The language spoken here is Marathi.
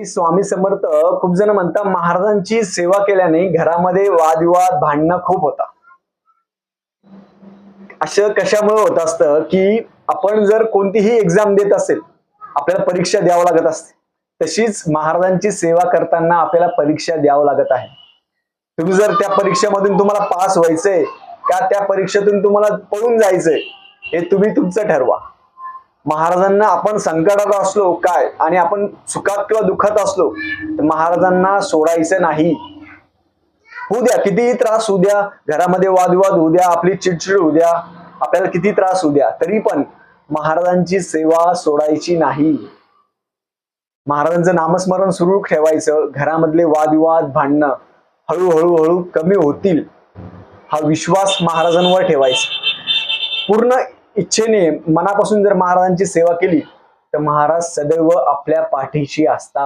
की स्वामी समर्थ खूप जण म्हणतात महाराजांची सेवा केल्याने घरामध्ये वादविवाद भांडणं खूप होता असं कशामुळे होत असतं की आपण जर कोणतीही एक्झाम देत असेल आपल्याला परीक्षा द्यावं लागत असते तशीच महाराजांची सेवा करताना आपल्याला परीक्षा द्यावं लागत आहे. तुम्ही जर त्या परीक्षेमधून तुम्हाला पास व्हायचंय का त्या परीक्षेतून तुम्हाला पळून जायचंय हे तुम्ही तुमचं ठरवा. महाराजांना आपण संकटात असलो काय? आणि आपण सुखात किंवा दुःखात असलो तर महाराजांना सोडायचं नाही. होऊ द्या कितीही त्रास होऊ द्या घरामध्ये वादविवाद होऊ द्या आपली चिडचिड होऊ द्या आपल्याला किती त्रास होऊ द्या तरी पण महाराजांची सेवा सोडायची नाही. महाराजांचं नामस्मरण सुरू ठेवायचं घरामधले वादविवाद भांडणं हळूहळू हळू कमी होतील. हा विश्वास महाराजांवर ठेवायचा. पूर्ण इच्छेने मनापासून जर महाराजांची सेवा केली तर महाराज सदैव आपल्या पाठीशी असतात.